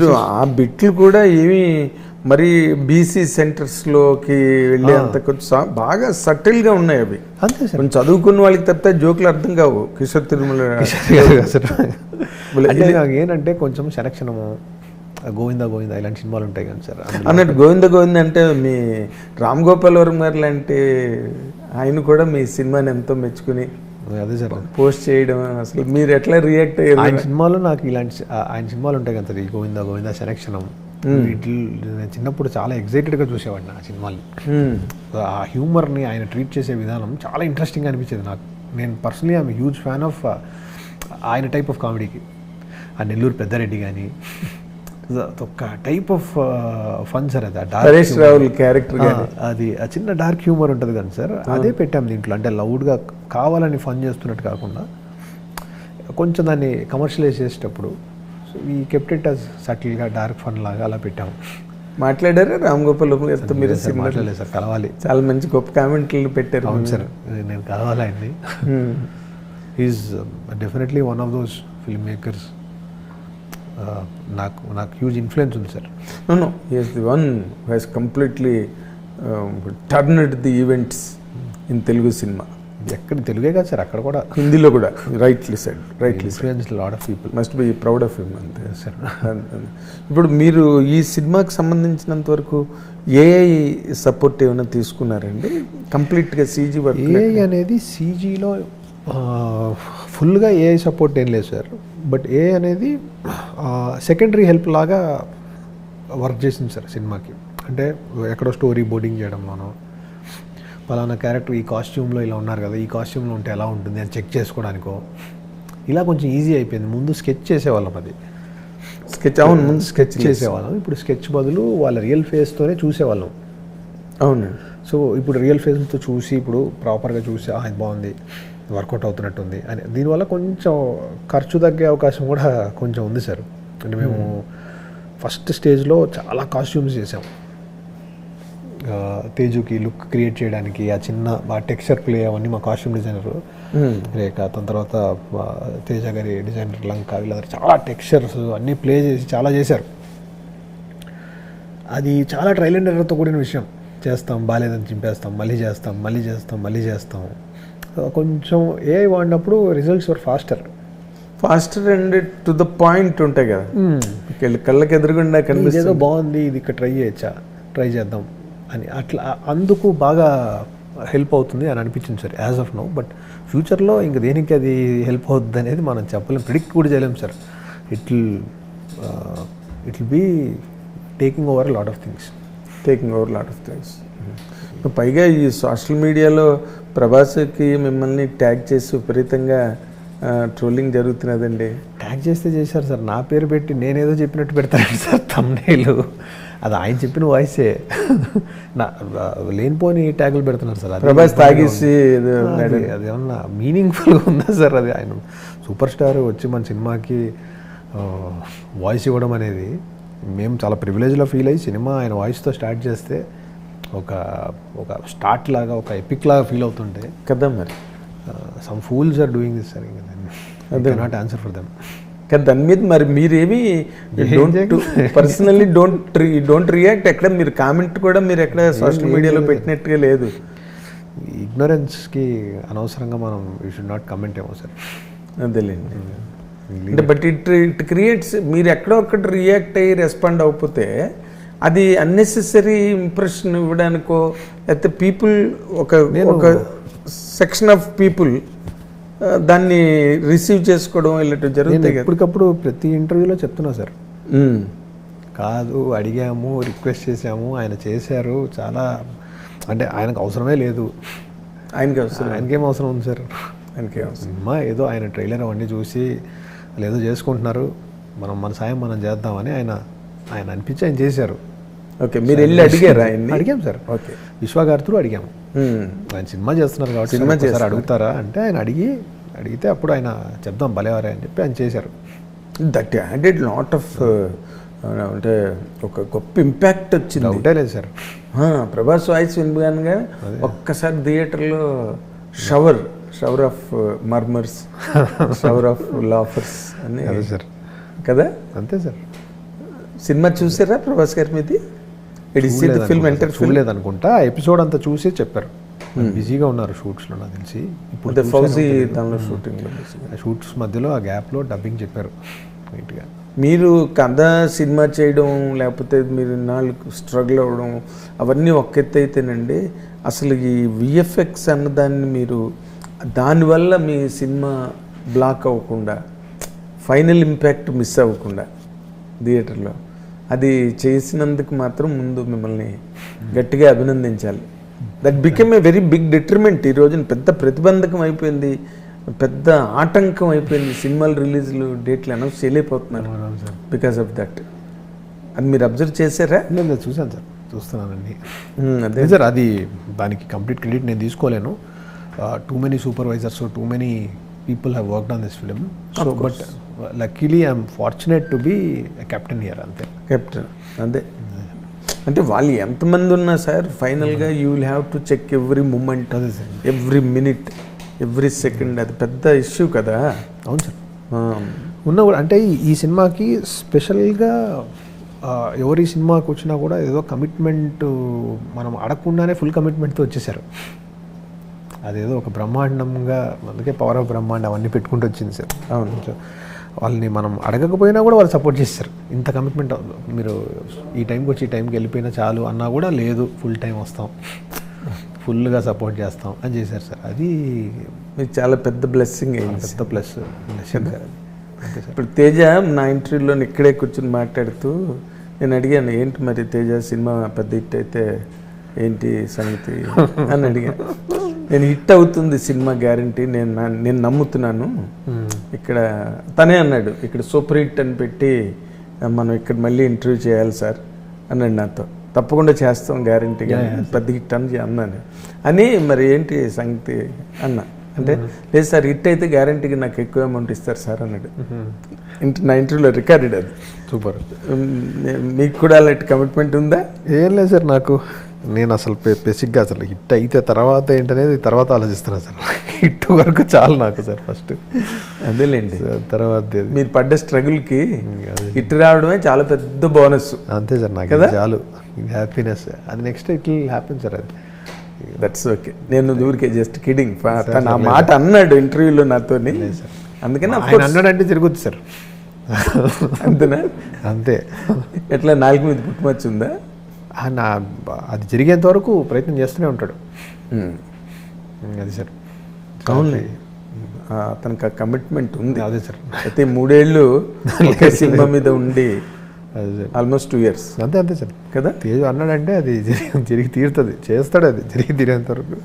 మీరు ఆ బిట్లు కూడా ఏమి మరి బీసీ సెంటర్స్లోకి వెళ్ళే అంత కొంచెం బాగా సటిల్గా ఉన్నాయి అవి. అంతే సార్. కొంచెం చదువుకున్న వాళ్ళకి తప్పితే జోకులు అర్థం కావు. కిషోర్ తిరుమల అంటే నాకు ఏంటంటే కొంచెం సెలక్షనము గోవిందా గోవిందా ఇలాంటి సినిమాలు ఉంటాయి కానీ సార్. అన్నట్టు గోవింద గోవింద అంటే మీ రామ్ గోపాల్ వర్మ గారు లాంటి ఆయన కూడా మీ సినిమాని ఎంతో మెచ్చుకుని అదే సార్ పోస్ట్ చేయడం అసలు మీరు ఎట్లా రియాక్ట్ ఆయన అయ్యారు సినిమాలో నాకు ఇలాంటి ఆయన సినిమాలు ఉంటాయి కదా ఈ గోవిందా గోవిందా వీటి నేను చిన్నప్పుడు చాలా ఎగ్జైటెడ్గా చూసేవాడిని ఆ సినిమాలు. ఆ హ్యూమర్ని ఆయన ట్రీట్ చేసే విధానం చాలా ఇంట్రెస్టింగ్ అనిపించేది నాకు. నేను personally I'm huge fan of ఆయన టైప్ ఆఫ్ కామెడీకి ఆ నెల్లూరు పెద్దారెడ్డి కానీ ఒక టైప్ ఆఫ్ ఫన్ సార్ అది humor. రావుల్ క్యారెక్టర్ అది ఆ చిన్న డార్క్ హ్యూమర్ ఉంటుంది కానీ సార్ అదే పెట్టాం దీంట్లో. అంటే లౌడ్గా కావాలని ఫన్ చేస్తున్నట్టు కాకుండా కొంచెం దాన్ని కమర్షియలైజ్ చేసేటప్పుడు ఈ కెప్ట్ ఇట్ అస్ సటిల్గా డార్క్ ఫన్ లాగా అలా పెట్టాము మాట్లాడారా? రామ్ గోపాల్ గారితో మీరు మాట్లాడలేదు సార్ కలవాలి. చాలా మంచి గొప్ప కామెంట్లు పెట్టారు. అవును సార్ నేను కలవాలి ఆయన్ని మ్మ్. Is definitely one of those film makers నాకు నాకు హ్యూజ్ ఇన్ఫ్లుయెన్స్ ఉంది sir the one who has completely um, turned the events in Telugu cinema. ఎక్కడ తెలుగే కాదు సార్ అక్కడ కూడా హిందీలో కూడా rightly side rightly influence lot of people must be proud of him అంతే. సార్ ఇప్పుడు మీరు ఈ సినిమాకి సంబంధించినంత వరకు ఏఐ సపోర్ట్ ఏమైనా తీసుకున్నారండి? కంప్లీట్గా సీజీ వర్క్ ఏఐ అనేది సీజీలో ఫుల్గా ఏఐ సపోర్ట్ ఏం లేదు సార్. బట్ ఏఐ అనేది సెకండరీ హెల్ప్ లాగా వర్క్ చేసింది సార్ సినిమాకి. అంటే ఎక్కడో స్టోరీ బోర్డింగ్ చేయడంలోనో పలానా క్యారెక్టర్ ఈ కాస్ట్యూమ్లో ఇలా ఉన్నారు కదా ఈ కాస్ట్యూమ్లో ఉంటే ఎలా ఉంటుంది అని చెక్ చేసుకోవడానికో ఇలా కొంచెం ఈజీ అయిపోయింది. ముందు స్కెచ్ చేసేవాళ్ళం అది. స్కెచ్ అవును ముందు స్కెచ్ చేసేవాళ్ళం. ఇప్పుడు స్కెచ్ బదులు వాళ్ళ రియల్ ఫేస్తోనే చూసేవాళ్ళం. అవునండి సో ఇప్పుడు రియల్ ఫేస్తో చూసి ఇప్పుడు ప్రాపర్గా చూసి "ఆ, ఇది బాగుంది. వర్కౌట్ అవుతున్నట్టుంది. అని దీనివల్ల కొంచెం ఖర్చు తగ్గే అవకాశం కూడా కొంచెం ఉంది సార్. అంటే మేము ఫస్ట్ స్టేజ్లో చాలా కాస్ట్యూమ్స్ చేసాం తేజుకి లుక్ క్రియేట్ చేయడానికి ఆ చిన్న ఆ టెక్స్చర్ ప్లే అవన్నీ మా కాస్ట్యూమ్ డిజైనర్. రేఖ దాని తర్వాత తేజ గారి డిజైనర్ లంక వీళ్ళందరూ చాలా టెక్స్చర్స్ అన్నీ ప్లే చేసి చాలా చేశారు. అది చాలా ట్రైల్ అండ్ ఎర్రర్తో కూడిన విషయం. చేస్తాం బాగాలేదని చింపేస్తాం మళ్ళీ చేస్తాం మళ్ళీ చేస్తాం మళ్ళీ చేస్తాం. కొంచెం ఏ వాడినప్పుడు results were faster faster and to the point ఉంటాయి కదా. కళ్ళ- కళ్ళకి ఎదురుగుండా కనిపిస్తుంది. బాగుంది ఇది ఇక్కడ ట్రై చేయొచ్చా ట్రై చేద్దాం అని. అట్లా అందుకు బాగా హెల్ప్ అవుతుంది అని అనిపించింది sir as of now but ఫ్యూచర్లో ఇంక దేనికి అది హెల్ప్ అవుతుంది అనేది మనం చెప్పలేం ప్రిడిక్ట్ కూడా చేయలేం sir. It will it will be taking over lot of things taking over lot of things పైగా ఈ సోషల్ మీడియాలో ప్రభాస్కి మిమ్మల్ని ట్యాగ్ చేసి విపరీతంగా ట్రోలింగ్ జరుగుతున్నదండి. ట్యాగ్ చేస్తే చేశారు సార్. నా పేరు పెట్టి నేనేదో చెప్పినట్టు పెడతాను సార్ తమ్నేలు. అది ఆయన చెప్పిన వాయిసే. నా లేనిపోని ట్యాగులు పెడుతున్నారు సార్. ప్రభాస్ తాగేసి అది ఏమన్నా మీనింగ్ఫుల్గా ఉందా సార్? అది ఆయన సూపర్ స్టార్ వచ్చి మన సినిమాకి వాయిస్ ఇవ్వడం అనేది మేము చాలా ప్రివిలేజ్లో ఫీల్ అయ్యి సినిమా ఆయన వాయిస్తో స్టార్ట్ చేస్తే ఒక ఒక స్టార్ట్ లాగా ఒక ఎపిక్ లాగా ఫీల్ అవుతుంటే కదా మరి. Some fools are doing this sir ఇంకా నాట్ ఆన్సర్ ఫర్ దెమ్ కానీ దాని మీద మరి మీరేమి don't personally don't don't react ఎక్కడ మీరు కామెంట్ కూడా మీరు ఎక్కడ సోషల్ మీడియాలో పెట్టినట్టుగా లేదు. ఇగ్నరెన్స్కి అనవసరంగా మనం యూ షుడ్ నాట్ కమెంట్ ఏమో సార్. అదేలేండి. అంటే బట్ ఇట్ ఇట్ క్రియేట్స్ మీరు ఎక్కడో ఒక్కటి రియాక్ట్ అయ్యి రెస్పాండ్ అవ్వకపోతే అది అన్నెసెసరీ ఇంప్రెషన్ ఇవ్వడానికో లేకపోతే పీపుల్ ఒక ఒక సెక్షన్ ఆఫ్ పీపుల్ దాన్ని రిసీవ్ చేసుకోవడం ఇలాంటివి జరుగుతాయి కదా. ఎప్పటికప్పుడు ప్రతి ఇంటర్వ్యూలో చెప్తున్నా సార్. కాదు అడిగాము రిక్వెస్ట్ చేసాము ఆయన చేశారు చాలా అంటే ఆయనకు అవసరమే లేదు. ఆయనకి అవసరం ఆయనకేం అవసరం ఉంది సార్? ఆయనకి అవసరం. సినిమా ఏదో ఆయన ట్రైలర్ అవన్నీ చూసి వాళ్ళు ఏదో చేసుకుంటున్నారు మనం మన సాయం మనం చేద్దామని ఆయన ఆయన అనిపించి ఆయన చేశారు. ఓకే మీరు వెళ్ళి అడిగారా ఆయన్ని? అడిగాం సార్ ఓకే. విశ్వగారితో అడిగాము ఉమ్. ఆయన సినిమా చేస్తున్నారు కాబట్టి సినిమా చేస్తారు అడుగుతారా అంటే ఆయన అడిగి అడిగితే అప్పుడు ఆయన చెప్దాం భలేవారే అని చెప్పి ఆయన చేశారు. దట్ యాడెడ్ లాట్ ఆఫ్ అంటే ఒక గొప్ప ఇంపాక్ట్ వచ్చింది. డౌటే లేదు సార్. ప్రభాస్ వాయిస్ వినగానే ఒక్కసారి థియేటర్లో shower shower of murmurs shower of laughters అని అదే సార్. కదా? అంతే సార్. సినిమా చూసారా ప్రభాస్ గారి మీది? It is the film enter చూడలేదు అనుకుంటా ఎపిసోడ్ అంతా చూసి చెప్పారు. బిజీగా ఉన్నారు షూట్స్లో నాకు తెలిసి. ఇప్పుడు ఫౌజీ దానిలో షూటింగ్ షూట్స్ మధ్యలో ఆ గ్యాప్లో డబ్బింగ్ చెప్పారు నీట్గా మీరు కథ సినిమా చేయడం లేకపోతే మీరు నాలుగు స్ట్రగుల్ అవ్వడం అవన్నీ ఒక్క ఎత్తు అయితేనండి అసలు ఈ విఎఫ్ఎక్స్ అన్నదాన్ని మీరు దానివల్ల మీ సినిమా బ్లాక్ అవ్వకుండా ఫైనల్ ఇంపాక్ట్ మిస్ అవ్వకుండా థియేటర్లో అది చేసినందుకు మాత్రం ముందు మిమ్మల్ని గట్టిగా అభినందించాలి. That became a very big determent ఈ రోజున. పెద్ద ప్రతిబంధకం అయిపోయింది. పెద్ద ఆటంకం అయిపోయింది. సినిమాలు రిలీజ్లు డేట్లు అనౌన్స్ చేయలేకపోతున్నారు సార్. బికాస్ ఆఫ్ దట్ అది మీరు అబ్జర్వ్ చేశారా? లేదు, చూశాను సార్. చూస్తున్నానండి అదే. అదే సార్ అది దానికి కంప్లీట్ క్రెడిట్ నేను తీసుకోలేను. Too many supervisors too many people have worked on this film so but luckily I'm fortunate to be captain year అంతే కెప్టెన్ అదే అంటే వాళ్ళు ఎంతమంది ఉన్నా సార్ ఫైనల్గా you will have to check every moment అదే sir. Every minute every second అది పెద్ద ఇష్యూ కదా. అవును సార్. ఉన్నా కూడా అంటే ఈ- సినిమాకి స్పెషల్గా ఎవరు సినిమాకి వచ్చినా కూడా ఏదో కమిట్మెంట్ మనం అడగకుండానే ఫుల్ కమిట్మెంట్తో వచ్చేసారు. అదేదో ఒక బ్రహ్మాండంగా అందుకే పవర్ ఆఫ్ బ్రహ్మాండం అవన్నీ పెట్టుకుంటూ వచ్చింది సార్. అవును. సో వాళ్ళని మనం అడగకపోయినా కూడా వాళ్ళు సపోర్ట్ చేస్తారు. ఇంత కమిట్మెంట్ మీరు ఈ టైంకి వచ్చి ఈ టైంకి వెళ్ళిపోయినా చాలు అన్నా కూడా లేదు ఫుల్ టైం వస్తాం. ఫుల్గా సపోర్ట్ చేస్తాం అని చేశారు సార్. అది మీకు చాలా పెద్ద బ్లెస్సింగ్ అయింది పెద్ద ప్లస్. అంతే సార్. ఇప్పుడు తేజ నా ఇంటర్వ్యూలో ఇక్కడే కూర్చొని మాట్లాడుతూ నేను అడిగాను ఏంటి మరి తేజ సినిమా పెద్ద హిట్ అయితే ఏంటి సంగతి? అని అడిగాను. నేను హిట్ అవుతుంది సినిమా గ్యారంటీ నేను నేను నమ్ముతున్నాను. ఇక్కడ తనే అన్నాడు ఇక్కడ సూపర్ హిట్ అని పెట్టి మనం ఇక్కడ మళ్ళీ ఇంటర్వ్యూ చేయాలి సార్ అన్నాడు నాతో. తప్పకుండా చేస్తాం గ్యారంటీగా పెద్ద హిట్ అని అన్నాను. అని మరి ఏంటి సంగతి అన్నా. అంటే లేదు సార్ హిట్ అయితే గ్యారంటీగా నాకు ఎక్కువ అమౌంట్ ఇస్తారు సార్ అన్నాడు. నా ఇంటర్వ్యూలో రికార్డెడ్ అది. సూపర్. మీకు కూడా అలాంటి కమిట్మెంట్ ఉందా? ఏం లేదు సార్ నాకు. నేను అసలు బేసిక్గా అసలు హిట్ అయితే తర్వాత ఏంటనేది తర్వాత ఆలోచిస్తున్నా సార్. హిట్ వరకు చాలు నాకు సార్ ఫస్ట్. అదేలేండి. తర్వాత. మీరు పడ్డ స్ట్రగుల్కి హిట్ రావడమే చాలా పెద్ద బోనస్. అంతే సార్ నాకు కదా? చాలు. హ్యాపీనెస్. అది next it will happen sir అది. దట్స్ ఓకే నేను ఊరికే జస్ట్ కిడింగ్ ఆ మాట అన్నాడు ఇంటర్వ్యూలో నాతోని. అందుకని అన్నాడంటే తిరుగుద్ది సార్. అంతేనా? అంతే. ఎట్లా నాలుగు మీద పుట్టుమచ్చు నా అది జరిగేంత వరకు ప్రయత్నం చేస్తూనే ఉంటాడు. అది సార్. అవునులే. ఆ, అతనికి ఆ కమిట్మెంట్ ఉంది. అదే సార్. ప్రతి మూడేళ్ళు సినిమా మీద ఉండి ఆల్మోస్ట్ టూ ఇయర్స్ అంతే అంతే సార్. కదా? తేజు అన్నాడంటే అది జరిగి తీరుతుంది. చేస్తాడు అది జరిగి తీరేంత వరకు.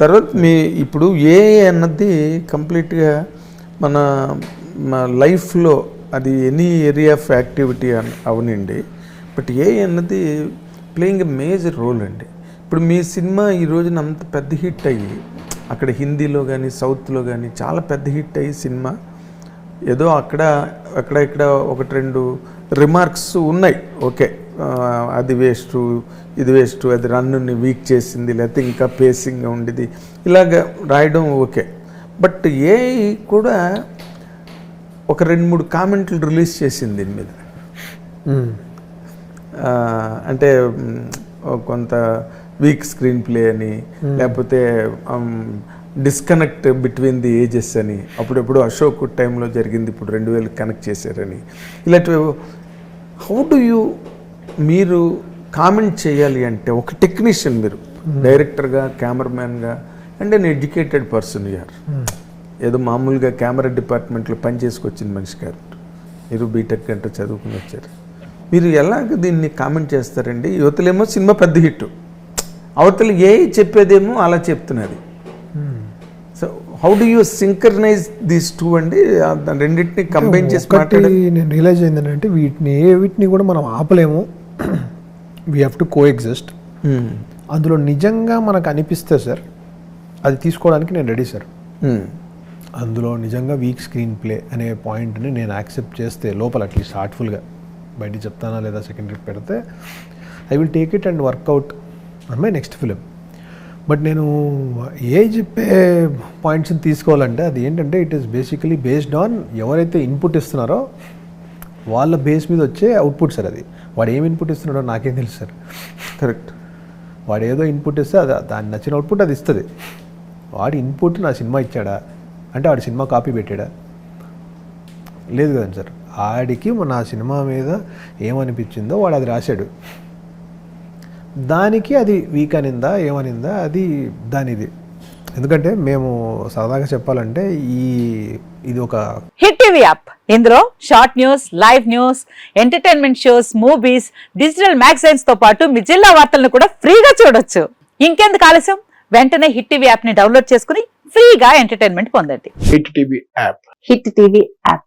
తర్వాత మీ ఇప్పుడు ఏ అన్నది కంప్లీట్గా మన మన లైఫ్లో అది ఎనీ ఏరియా ఆఫ్ యాక్టివిటీ అన్- అవనండి బట్ ఏ అన్నది ప్లేయింగ్ ఎ మేజర్ రోల్ అండి. ఇప్పుడు మీ సినిమా ఈ రోజున అంత పెద్ద హిట్ అయ్యి అక్కడ హిందీలో కానీ సౌత్లో కానీ చాలా పెద్ద హిట్ అయ్యి సినిమా. ఏదో అక్కడ అక్కడ ఇక్కడ ఒకటి రెండు రిమార్క్స్ ఉన్నాయి. ఓకే అది వేస్ట్ ఇది వేస్ట్ అది రన్నుని వీక్ చేసింది లేకపోతే ఇంకా పేసింగ్గా ఉండేది. ఇలాగ రాయడం ఓకే. బట్ ఏ కూడా ఒక రెండు మూడు కామెంట్లు రిలీజ్ చేసింది దీని మీద. అంటే కొంత వీక్ స్క్రీన్ ప్లే అని లేకపోతే డిస్కనెక్ట్ బిట్వీన్ ది ఏజెస్ అని అప్పుడెప్పుడు అశోక్ టైంలో జరిగింది ఇప్పుడు రెండు వేలు కనెక్ట్ చేశారని. ఇలాంటివి హౌ డు యూ మీరు కామెంట్ చేయాలి అంటే ఒక టెక్నీషియన్ మీరు డైరెక్టర్గా కెమెరామ్యాన్గా అండ్ అన్ ఎడ్యుకేటెడ్ పర్సన్ యార్ ఏదో మామూలుగా కెమెరా డిపార్ట్మెంట్లో పని చేసుకొచ్చిన మనిషి కాదు మీరు బీటెక్ గంట చదువుకుని వచ్చారు. మీరు ఎలాగ దీన్ని కామెంట్ చేస్తారండి? యువతలేమో సినిమా పెద్ద హిట్. అవతల ఏ చెప్పేదేమో అలా చెప్తున్నది. So how do you synchronize these two అండి? రెండింటిని కంబైన్ చేసి నేను రియలైజ్ ఏంటంటే వీటిని ఏ వీటిని కూడా మనం ఆపలేము. We have to coexist అందులో నిజంగా మనకు అనిపిస్తే సార్ అది తీసుకోవడానికి నేను రెడీ సార్ అందులో నిజంగా వీక్ స్క్రీన్ ప్లే అనే పాయింట్ని నేను యాక్సెప్ట్ చేస్తే లోపల అట్లీస్ట్ హార్ట్ఫుల్గా బయటికి చెప్తానా లేదా సెకండరీ పెడితే I will take it and work out on my next film but నేను ఏ చెప్పే పాయింట్స్ని తీసుకోవాలంటే అది ఏంటంటే it is basically based on ఎవరైతే ఇన్పుట్ ఇస్తున్నారో వాళ్ళ బేస్ మీద వచ్చే అవుట్పుట్ సార్ అది. వాడు ఏం ఇన్పుట్ ఇస్తున్నాడో నాకేం తెలుసు సార్ కరెక్ట్ వాడు ఏదో ఇన్పుట్ ఇస్తే అది దాన్ని నచ్చిన అవుట్పుట్ అది ఇస్తుంది. వాడి ఇన్పుట్ నా సినిమా ఇచ్చాడా? అంటే వాడి సినిమా కాపీ పెట్టాడా? లేదు కదండి సార్. ఆడికి నా సినిమా మీద ఏమనిపించిందో వాడు అది రాశాడు. దానికి అది వీక్ అనిందా ఏమనిందా అది దానిది. ఎందుకంటే మేము సరదాగా చెప్పాలంటే ఈ ఇది ఒక హిట్ టీవీ యాప్. ఇందులో short news live news entertainment shows movies digital మ్యాగజైన్స్తో పాటు మీ జిల్లా వార్తలను కూడా ఫ్రీగా చూడొచ్చు. ఇంకెందుకు ఆలస్యం? వెంటనే హిట్ టీవీ యాప్ని డౌన్లోడ్ చేసుకుని ఫ్రీగా ఎంటర్టైన్మెంట్ పొందండి. Hit TV app. Hit TV app.